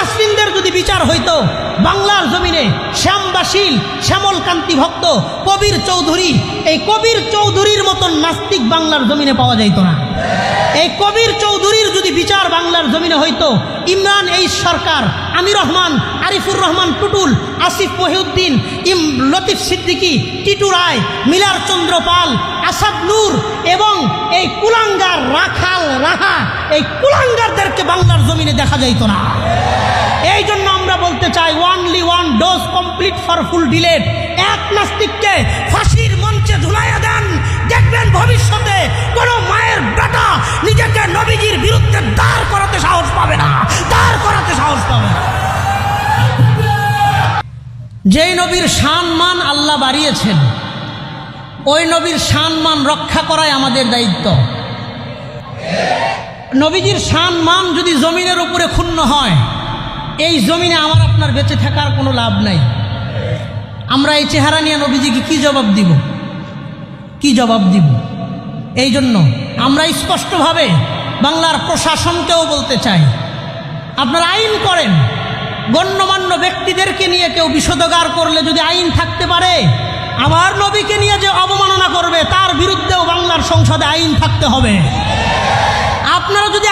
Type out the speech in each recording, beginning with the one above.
তসলিমা নাসরিনদের যদি বিচার হইতো, বাংলার জমিনে শ্যামবাসীল শ্যামল কান্তি ভক্ত, কবির চৌধুরী, এই কবির চৌধুরীর মতন নাস্তিক বাংলার জমিনে পাওয়া যাইত না। এই কবির চৌধুরীর যদি বিচার বাংলার জমিনে হইতো, ইমরান এই সরকার, আমির রহমান, আরিফুর রহমান, টুটুল, আসিফ মহিউদ্দিন, ইম লতিফ সিদ্দিকী, টিটু রায়, মিলার চন্দ্র পাল, আসাদ নূর এবং এই কুলাঙ্গার রাখাল রাহা, এই কুলাঙ্গারদেরকে বাংলার জমিনে দেখা যাইত না। চাই only one dose complete for full delete এক নাস্তিককে ফাঁসির মঞ্চে ঝুলাইয়া দেন। দেখবেন ভবিষ্যতে কোনো মায়ের বেটা নিজেকে নবীজির বিরুদ্ধে দাঁড় করাতে সাহস পাবে না। দাঁড় করাতে সাহস পাবে যেই নবীর সম্মান আল্লাহ বাড়িয়েছেন, ওই নবীর সম্মান রক্ষা করাই আমাদের দায়িত্ব। নবীজির সম্মান যদি জমিনের উপরে ক্ষুণ্ণ হয় এই জমিনে আমার আপনার বেঁচে থাকার কোনো লাভ নাই। আমরা এই চেহারা নিয়ে নবীজিকে কি জবাব দিব? কি জবাব দিব? এই জন্য আমরা স্পষ্টভাবে বাংলার প্রশাসনকেও বলতে চাই, আপনারা আইন করেন। গণ্যমান্য ব্যক্তিদেরকে নিয়ে কেউ বিষোদগার করলে যদি আইন থাকতে পারে আবার নবীকে নিয়ে যে অবমাননা করবে, তার বিরুদ্ধেও বাংলার সংসদে আইন থাকতে হবে। আপনারা যদি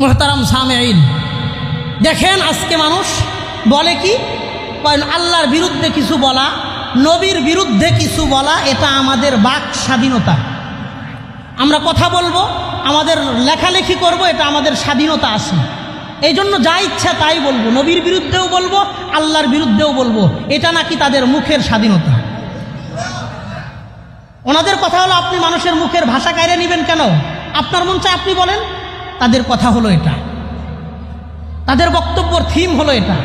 মোহতারাম সামেইন দেখেন আজকে মানুষ বলে কি? আল্লাহর বিরুদ্ধে কিছু বলা, নবীর বিরুদ্ধে কিছু বলা, এটা আমাদের বাক স্বাধীনতা। আমরা কথা বলব, আমাদের লেখালেখি করব, এটা আমাদের স্বাধীনতা আছে। এই জন্য যা ইচ্ছা তাই বলব। নবীর বিরুদ্ধেও বলব, আল্লাহর বিরুদ্ধেও বলব। এটা নাকি তাদের মুখের স্বাধীনতা? ওনাদের কথা হলো, আপনি মানুষের মুখের ভাষা কায়রে নেবেন কেন? আপনার মন চায় আপনি বলেন তাদের কথা হলো এটা। তাদের বক্তব্যর থিম হলো এটা।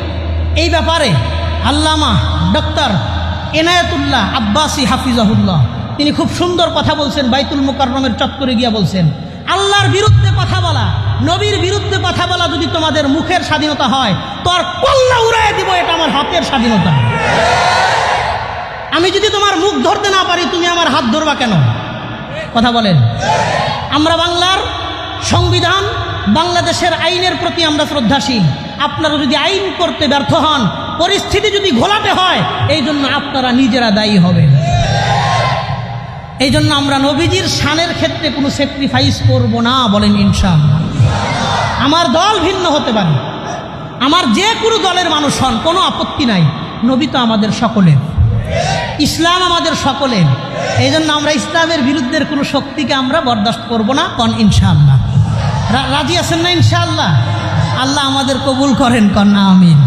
এই ব্যাপারে আল্লামা ডক্টর এনায়েতুল্লাহ আব্বাসি হাফিজাহুল্লাহ, তিনি খুব সুন্দর কথা বলছেন, বাইতুল মুকাররমের চত্বরে গিয়া বলছেন, আল্লাহর বিরুদ্ধে কথা বলা, নবীর বিরুদ্ধে কথা বলা যদি তোমাদের মুখের স্বাধীনতা হয় তো আর কল্লা উড়াই দিব, এটা আমার হাতের স্বাধীনতা। আমি যদি তোমার মুখ ধরতে না পারি, তুমি আমার হাত ধরবা কেন? কথা বলেন। আমরা বাংলার সংবিধান বাংলাদেশের আইনের প্রতি আমরা শ্রদ্ধাশীল। আপনারা যদি আইন করতে ব্যর্থ হন, পরিস্থিতি যদি ঘোলাটে হয়, এই জন্য আপনারা নিজেরা দায়ী হবেন। এই জন্য আমরা নবীজির শানের ক্ষেত্রে কোনো স্যাক্রিফাইস করব না বলেন ইনশাআল্লাহ। আমার দল ভিন্ন হতে পারে। আমার যে কোনো দলের মানুষ হন, কোনো আপত্তি নাই। নবী তো আমাদের সকলের। ইসলাম আমাদের সকলের। এই জন্য আমরা ইসলামের বিরুদ্ধের কোনো শক্তিকে আমরা বরদাস্ত করব না, কন ইনশাআল্লাহ। রাজি আছেন না ইনশাআল্লাহ? আল্লাহ আমাদের কবুল করেন, কন, আমিন।